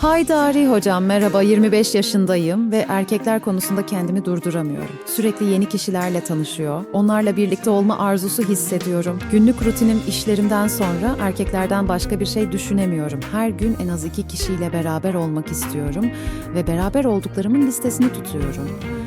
Haydari hocam merhaba 25 yaşındayım ve erkekler konusunda kendimi durduramıyorum. Sürekli yeni kişilerle tanışıyor. Onlarla birlikte olma arzusu hissediyorum. Günlük rutinim işlerimden sonra erkeklerden başka bir şey düşünemiyorum. Her gün en az iki kişiyle beraber olmak istiyorum ve beraber olduklarımın listesini tutuyorum.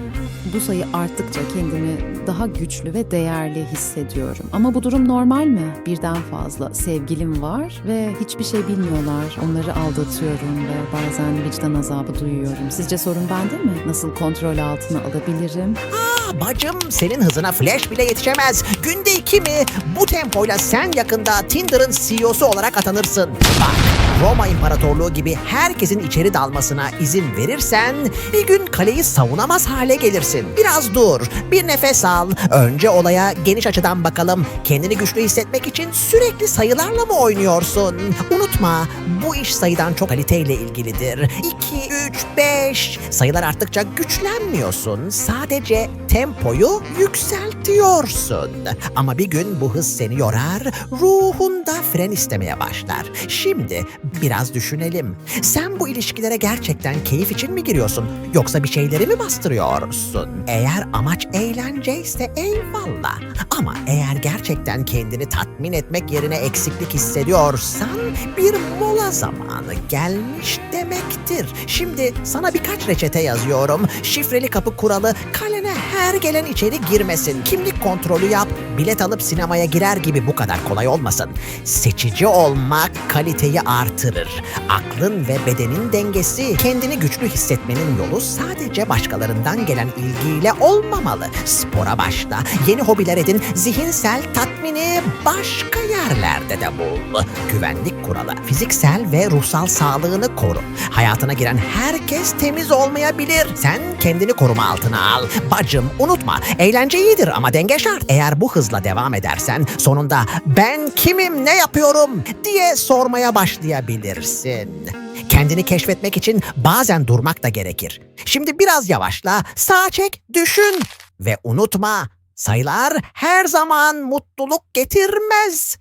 Bu sayı arttıkça kendimi daha güçlü ve değerli hissediyorum. Ama bu durum normal mi? Birden fazla sevgilim var ve hiçbir şey bilmiyorlar. Onları aldatıyorum ve bazen vicdan azabı duyuyorum. Sizce sorun bende mi? Nasıl kontrol altına alabilirim? Aa, bacım senin hızına flash bile yetişemez. Günde iki mi? Bu tempoyla sen yakında Tinder'ın CEO'su olarak atanırsın. Bak Roma İmparatorluğu gibi herkesin içeri dalmasına izin verirsen bir gün kaleyi savunamaz hale gelirsin. Biraz dur, bir nefes al. Önce olaya geniş açıdan bakalım. Kendini güçlü hissetmek için sürekli sayılarla mı oynuyorsun? Unutma bu iş sayıdan çok kaliteyle ilgilidir. 2, 3, 5 sayılar arttıkça güçlenmiyorsun. Sadece tempoyu yükseltiyorsun. Ama bir gün bu hız seni yorar, ruhunda fren istemeye başlar. Şimdi biraz düşünelim. Sen bu ilişkilere gerçekten keyif için mi giriyorsun? Yoksa bir şeyleri mi bastırıyorsun? Eğer amaç eğlenceyse eyvallah. Ama eğer gerçekten kendini tatmin etmek yerine eksiklik hissediyorsan bir mola zamanı gelmiş demektir. Şimdi sana birkaç reçete yazıyorum. Şifreli kapı kuralı kalene her gelen içeri girmesin. Kimlik kontrolü yap. Bilet alıp sinemaya girer gibi bu kadar kolay olmasın. Seçici olmak kaliteyi artırır. Aklın ve bedenin dengesi, kendini güçlü hissetmenin yolu sadece başkalarından gelen ilgiyle olmamalı. Spora başla, yeni hobiler edin, zihinsel tatmini başka yerlerde de bul. Güvenlik kuralı, fiziksel ve ruhsal sağlığını koru. Hayatına giren herkes temiz olmayabilir. Sen kendini koruma altına al. Bacım unutma, eğlence iyidir ama denge şart. Eğer bu hızla devam edersen sonunda ben kimim, ne yapıyorum diye sormaya başlayabilirsin. Kendini keşfetmek için bazen durmak da gerekir. Şimdi biraz yavaşla, sağa çek, düşün ve unutma sayılar her zaman mutluluk getirmez.